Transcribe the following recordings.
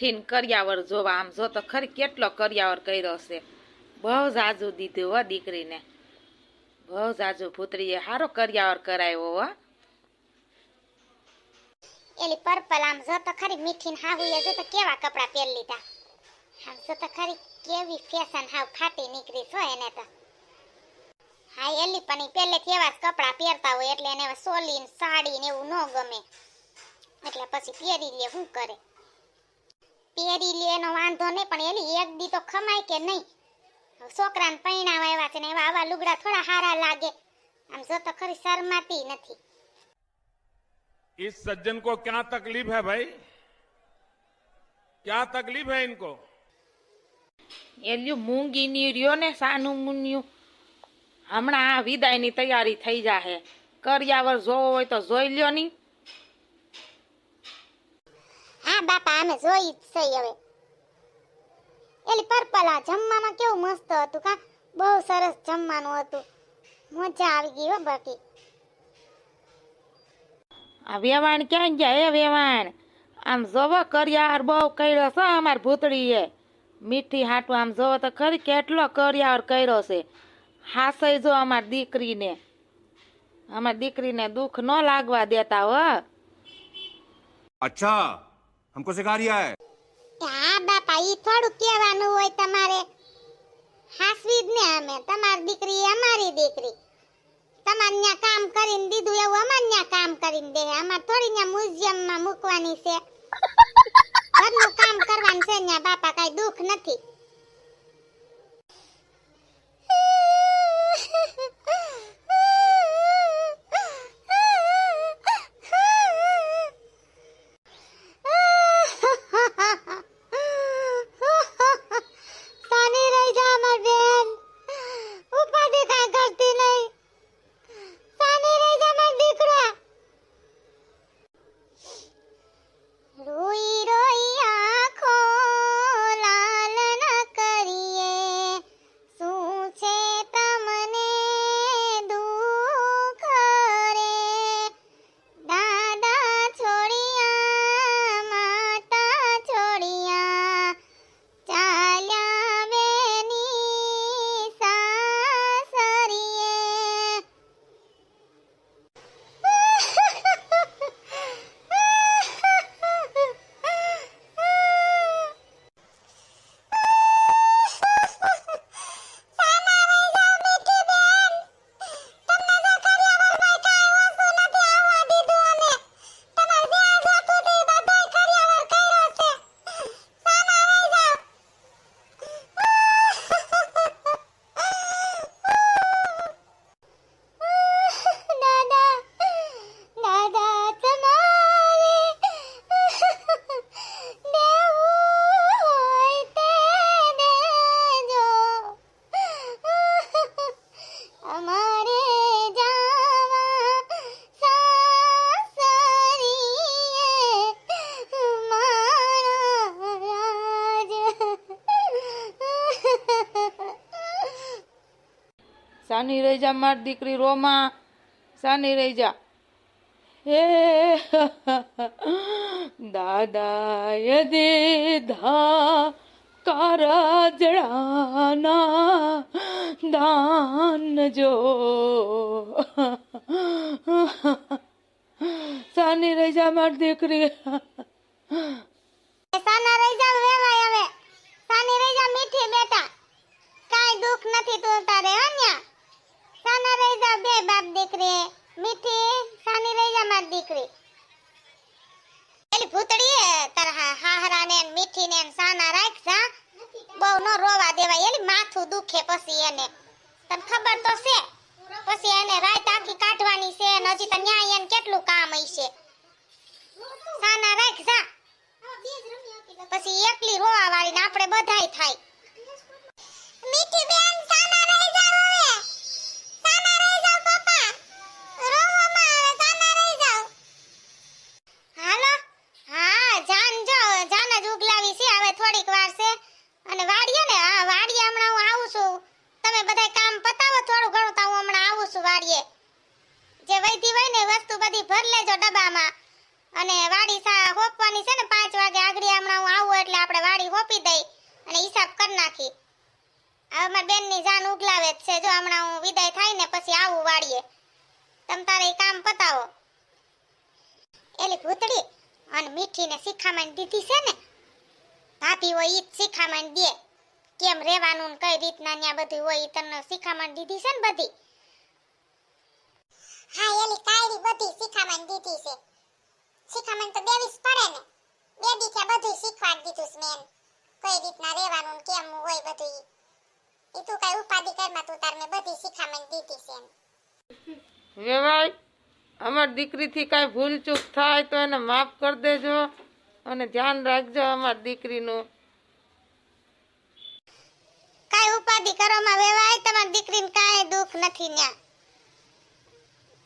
હાલો કર્યાવર જોવા. આમ જો તો ખરી કેટલો કરિયાવર કર્યો છે. બહુ જાજુ દીધું હો દીકરીને. બહુ જાજુ ભૂતરીએ સારો કરિયાવર કરાયો હો. એલી પર્પલ, આમ જો તો ખરી મીઠી ને એ જો તો કેવા કપડા પહેરી લીધા. આમ જો તો ખરી કેવી ફેશન હાવ ફાટી નીકળી છો એને તો. હા એલી પણ પહેલેથી એવા જ કપડા પહેરતા હોય એટલે એને સોલી સાડી ને એવું ન ગમે. એટલે પછી પહેરી લે, શું કરે? પહેરી લે એનો વાંધો નહીં પણ એલી એક દી તો ખમાય કે નહીં છોકરાને પૈણાવા આવ્યા છે ને એવા આવા લુગડા થોડા હારા લાગે આમ જો તો ખરી શરમાતી નથી इस सज्जन को क्या तकलीफ है भाई क्या तकलीफ है इनको એલ્યું મૂંગીની રહ્યો ને સાનું મુન્યું હમણાં આ વિદાયની તૈયારી થઈ જાહે કરિયાવર જોવો હોય તો જોઈ લ્યો ની હા બાપા અમે જોઈ જ છે હવે. એટલે પર્પલ જમવામાં કેવું મસ્ત હતું કા? બહુ સરસ જમવાનું હતું. મજા આવી ગઈ હો બાકી. આ ક્યાં ગયા એ વેવાણ? આમ જોવો કરિયાર બહુ કર્યો છે અમાર એ મીઠી હાટું આમ જોવો તો ખરી કેટલો કરિયાર કર્યો છે. હાસઈ જો અમાર દીકરીને. અમાર દીકરીને દુઃખ ન લાગવા દેતા હો. અચ્છા हमको सिखा रिया है હા બાપા ઈ થોડું કહેવાનું હોય તમારે હાસવી જ ને અમે તમારી દીકરી અમારી દીકરી તમારે ન્યા કામ કરીને દીધું એવું અમારે ન્યા કામ કરીને દે અમારે થોડી ન્યા મ્યુઝિયમમાં મૂકવાની છે ઘરનું કામ કરવાનું છે ન્યા બાપા કાંઈ દુઃખ નથી સાની રહી જા મારી દીકરી રોમાં. સાની રહી જા હે, દાદાએ દીધા કારજડાના દાન જો. સાની રહી જા મારી દીકરી. સાના રહી જા વેવાય હવે. સાની રહી જા મીઠી બેટા. કાઈ દુઃખ નથી તો તારે અન્યા સાના રહી જા બે બાપ દીકરી મીઠી સાની રહી જા મારી દીકરી. એલી ભૂતડી તારા હાહરા ને મીઠી ને સાના રાખ બહુ નો રોવા દેવાય, એલી માથું દુખે પછી એને. તને ખબર તો છે. પછી એને રાત આખી કાઢવાની છે હજી તો ન્યાય એને કેટલું કામ હશે સાના રાખ જા પછી એકલી રોવા વાળી ને આપણે બધાય થાય. મીઠી બેન, સાના રહી જાવ હવે સાના રહી જાવ પપ્પા રોવામાં આવે સાના રહી જાવ હાલો હા જાન જો જાન જ ઉગલાવી છે હવે થોડીક વાર છે અને વાડીએ ને હા વાડીએ હમણાં હું આવું છું તમે બધાય કામ પતાવો થોડું ઘણું તો હું હમણાં આવું છું વાડીએ જે વૈધી હોય ને વસ્તુ બધી ભર લેજો ડબ્બામાં. અને વાડી સા હોપવાની છે ને પાંચ વાગે આગળ સોંપી દઈ અને હિસાબ કરી નાખી. હવે મારી બેનની જાન ઉગલાવે જ છે. જો હમણાં હું વિદાય થાય ને પછી આવું વાડીએ. તમ તારે એ કામ પતાવો. એલી ભૂતડી, અને મીઠીને શિખામણ દીધી છે ને? ભાભી હોય ઈ જ શિખામણ દે. કેમ રહેવાનું કઈ રીતના ન્યા બધું હોય એ તને શિખામણ દીધી છે ને બધી? હા એલી કાયરી બધી શિખામણ દીધી છે. શિખામણ તો દેવી જ પડે ને. બે દીઠે બધું શીખવાડ દીધું છે મેં કઈ રીતના રહેવાનું ને કેમ હોય બધું ઈ. ઈ તું કઈ ઉપાધિ કરમાં તું તાર મેં બધી શિખામણ દીધી છે વેવાય અમારી દીકરીથી કાંઈ ભૂલ ચૂક થાય તો એને માફ કરી દેજો અને ધ્યાન રાખજો અમારી દીકરીનું. કાંઈ ઉપાધિ કરવામાં વેવાય તમારી દીકરીને કાંઈ દુઃખ નથી ન્યા.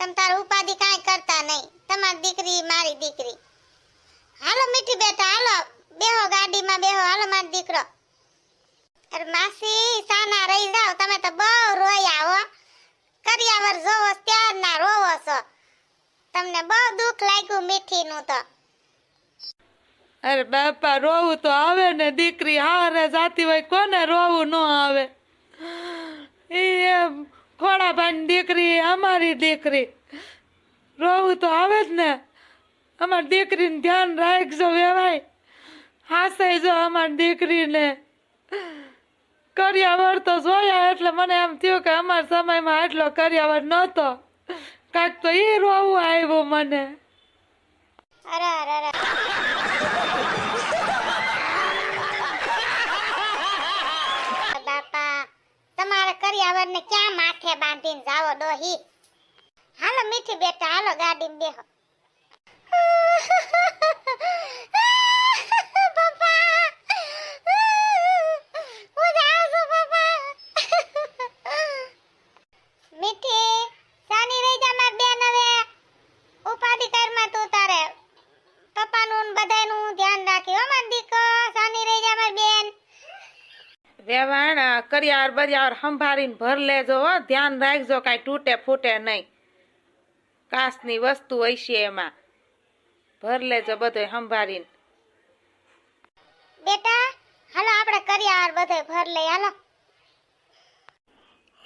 તમ તાર ઉપાધિ કાંઈ કરતા નહીં. તમારી દીકરી મારી દીકરી. હાલો મીઠી બેટા, હાલો. બેહો ગાડીમાં, બેહો. હાલો મારો દીકરો. અરે માસી, સાના રહી જાઓ. તમે તો બહુ રોયા હો. કરિયાવર જોવો, ત્યારના રોવો છો. તમને બહુ દુઃખ લાગ્યું મીઠીનું તો. અરે બાપા, રોવું તો આવે ને દીકરી હારે જાતી હોય કોને રોવું ન આવે? એમ ખોડાભાઈની દીકરી, અમારી દીકરી. રોવું તો આવે જ ને. અમારી દીકરીને ધ્યાન રાખજો વેવાય. હાસાઈજો અમારી દીકરીને. કર્યાવર તો જોયા એટલે મને એમ થયું કે અમારા સમયમાં આટલો કર્યાવર નહોતો. કાંઈક તો એ રોવું આવ્યું મને. અરે અરે અરે બાપા તમારે કરિયાવરને ક્યાં માથે બાંધીને જાવો ડોહી? હાલો મીઠી બેટા, હાલો ગાડીમાં બેહો. ને વેવાણ કરિયાર બરિયાર સંભાળીને ભર લેજો હો. ધ્યાન રાખજો કાંઈ તૂટે ફૂટે નહીં. કાસની વસ્તુ હશે એમાં. ભર લેજો બધું સંભાળીને. બેટા હાલો આપણે કરિયાર બધે ભર લઈ હાલો.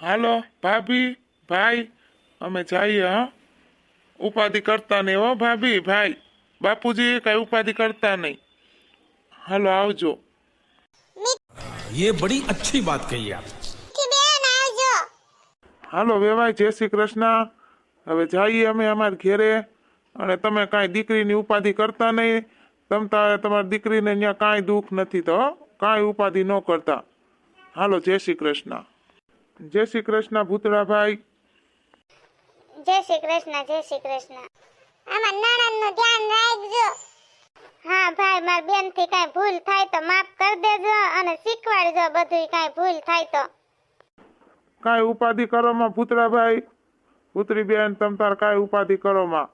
હાલો ભાભી ભાઈ અમે જઈએ હા. ઉપાધિ કરતા નહીં હો ભાભી ભાઈ. બાપુજી કઈ ઉપાધિ કરતા નહીં. હાલો આવજો. ये बड़ी अच्छी बात कही आप મીઠી બેન આવજો હાલો વેવાય જય શ્રી કૃષ્ણ હવે જઈએ અમે અમારા ઘેરે અને તમે કાંઈ દીકરીની ઉપાધિ કરતા નહીં તમ તારે તમારી દીકરીને અહીંયા કાંઈ દુઃખ નથી તો હો? કાંઈ ઉપાધિ ન કરતા હાલો જય શ્રી કૃષ્ણ જય શ્રી કૃષ્ણ ભૂતળાભાઈ જય શ્રી કૃષ્ણ જય શ્રી કૃષ્ણ આમાં નણંદનું ધ્યાન રાખજો હા ભાઈ માર બેનથી કઈ ભૂલ થાય તો માફ કરી દેજો અને શીખવાડજો બધું કઈ ભૂલ થાય તો. કઈ ઉપાધિ કરો કરોમાં ભાઈ પુત્રી બેન તમ તાર કઈ ઉપાધિ કરો માં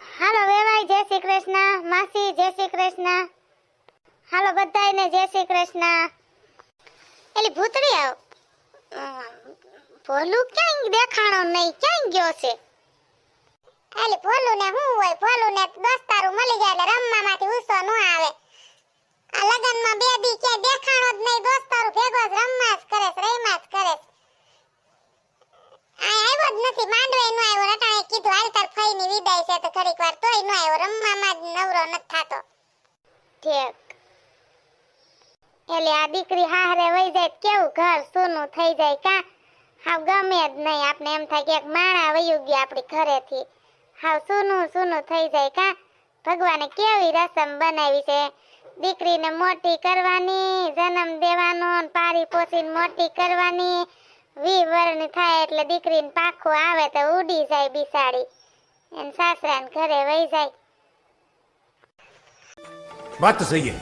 હાલો વેવાઈ જય શ્રી કૃષ્ણ. માસી જય શ્રી કૃષ્ણ. હાલો બધાયને જય શ્રી કૃષ્ણ. એલી ભૂતળી આવ. ભોલું ક્યાંય દેખાણો નહીં ક્યાંય ગયો છે? એલી ભોલું ને હું હોય ભોલું ને દોસ્તારું મળી જાય એટલે રમવામાંથી ઉસો ન આવે. આ લગનમાં બે દી કે દેખાણો જ નહીં, દોસ્તારું ભેગો જ રમવા જ કરે છે જ કરે આ આવ્યો જ નથી, માંડવે નો આવ્યો, રટાણે કીધું, હાલ તાર ફઈની વિદાય છે. તો ઘડીક વાર તોય નો આવ્યો, રમવામાં જ નવરો નથી થાતો. ઠીક. એટલે આ દીકરી હારે વહી જાય કેવું ઘર સોનું થઈ જાય કા? હાવ ગમે જ નહીં, આપણે એમ થાય કે એક માણા વયું ગયા આપણી ઘરેથી. હાવ સૂનું સૂનું થઈ જાય કા? ભગવાને કેવી રસમ બનાવી છે? દીકરીને મોટી કરવાની જન્મ દેવાનો પારી પોસીને મોટી કરવાની. વિવરણ થાય એટલે દીકરીને પાખું આવે તો ઉડી જાય બિસાડી. એને સાસરાને ઘરે વહી જાય. વાત તો સહી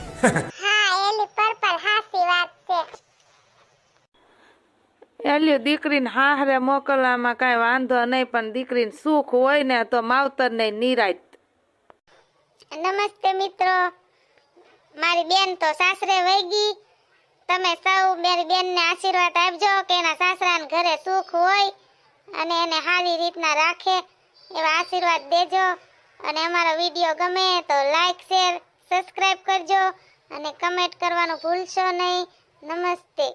એલ્યું દીકરીને હાહરે મોકલવામાં કાંઈ વાંધો નહીં, પણ દીકરીને સુખ હોય ને તો માવતરને નિરાજ નમસ્તે મિત્રો. મારી બેન તો સાસરે વહી ગઈ. તમે સૌ મારી બેનને આશીર્વાદ આપજો કે એના સાસરાને ઘરે સુખ હોય અને એને સારી રીતના રાખે એવા આશીર્વાદ દેજો. અને અમારો વીડિયો ગમે તો લાઈક શેર સબસ્ક્રાઈબ કરજો અને કમેન્ટ કરવાનું ભૂલશો નહીં. નમસ્તે.